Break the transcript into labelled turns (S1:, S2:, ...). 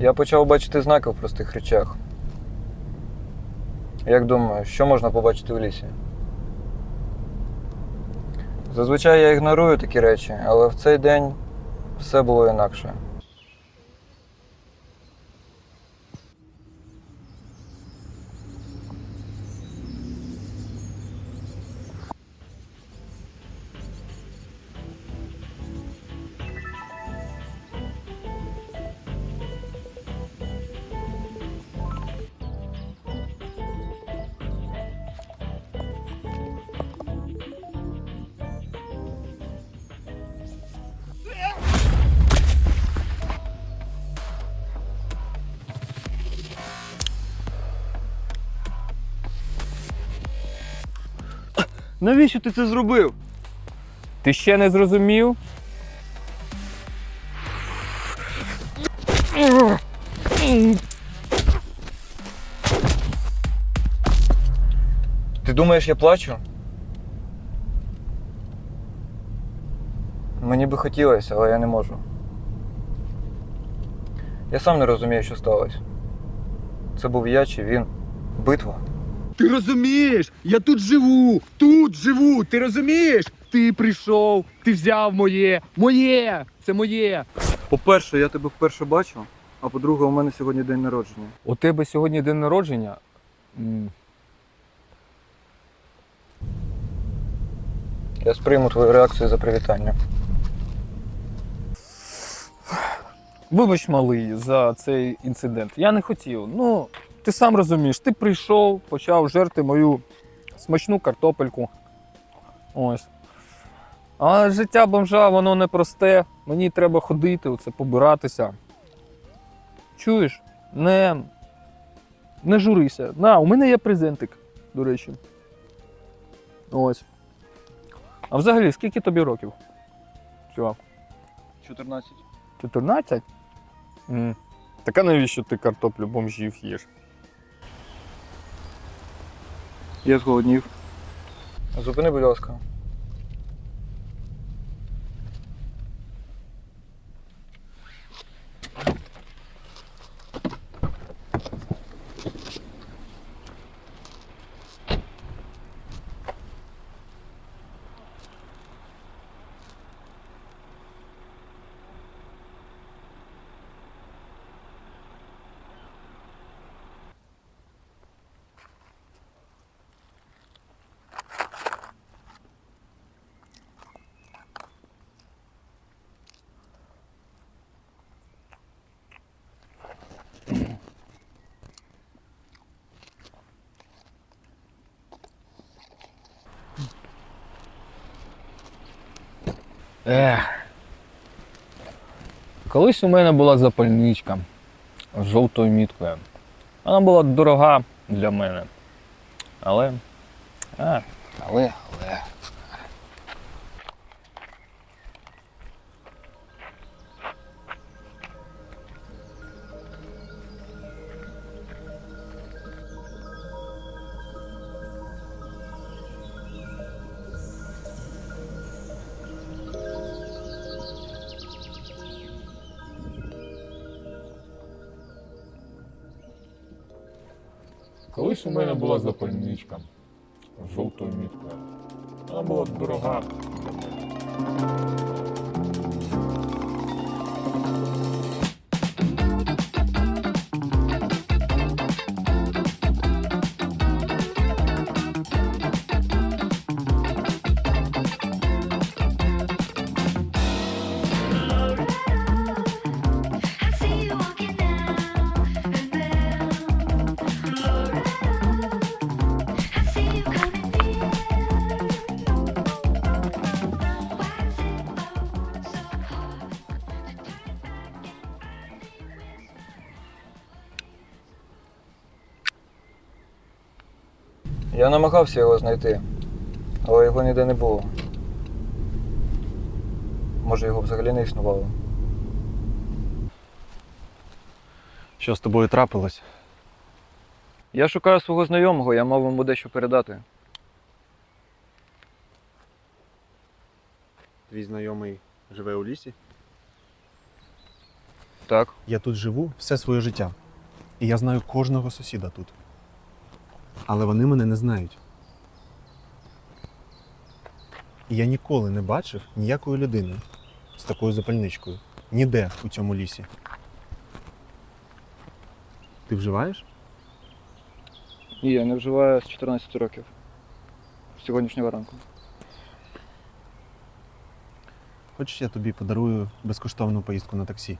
S1: Я почав бачити знаки в простих речах. Як думаю, що можна побачити в лісі? Зазвичай я ігнорую такі речі, але в цей день все було інакше.
S2: Навіщо ти це зробив?
S3: Ти ще не зрозумів?
S1: Ти думаєш, я плачу? Мені би хотілося, але я не можу. Я сам не розумію, що сталося. Це був я чи він. Битва.
S2: Ти розумієш? Я тут живу! Тут живу! Ти розумієш? Ти прийшов, ти взяв моє! Моє! Це моє!
S1: По-перше, я тебе вперше бачу, а по-друге, у мене сьогодні день народження.
S3: У тебе сьогодні день народження. М,
S1: Я сприйму твою реакцію за привітання.
S3: Вибач, малий, за цей інцидент. Я не хотів. Ну, ти сам розумієш, ти прийшов, почав жерти мою смачну картопельку. Ось. А життя бомжа, воно непросте. Мені треба ходити, оце побиратися. Чуєш? Не, не журися. На, у мене є презентик, до речі. Ось. А взагалі, скільки тобі років? Чувак?
S1: 14.
S3: 14? М. Так а навіщо ти картоплю бомжів їш?
S1: Я зголоднів. Зупини, будь ласка.
S3: Ех. Колись у мене була запальничка з жовтою міткою. Вона була дорога для мене. Але. А, але, але. Колись у мене була запальничка з жовтою міткою. Вона була дорога для мене.
S1: Я намагався його знайти, але його ніде не було. Може, його взагалі не існувало.
S2: Що з тобою трапилось?
S1: Я шукаю свого знайомого, я мав йому дещо передати.
S4: Твій знайомий живе у лісі?
S1: Так.
S4: Я тут живу все своє життя. І я знаю кожного сусіда тут. Але вони мене не знають. І я ніколи не бачив ніякої людини з такою запальничкою. Ніде у цьому лісі. Ти вживаєш?
S1: Ні, я не вживаю з 14 років. З сьогоднішнього ранку.
S4: Хочеш, я тобі подарую безкоштовну поїздку на таксі?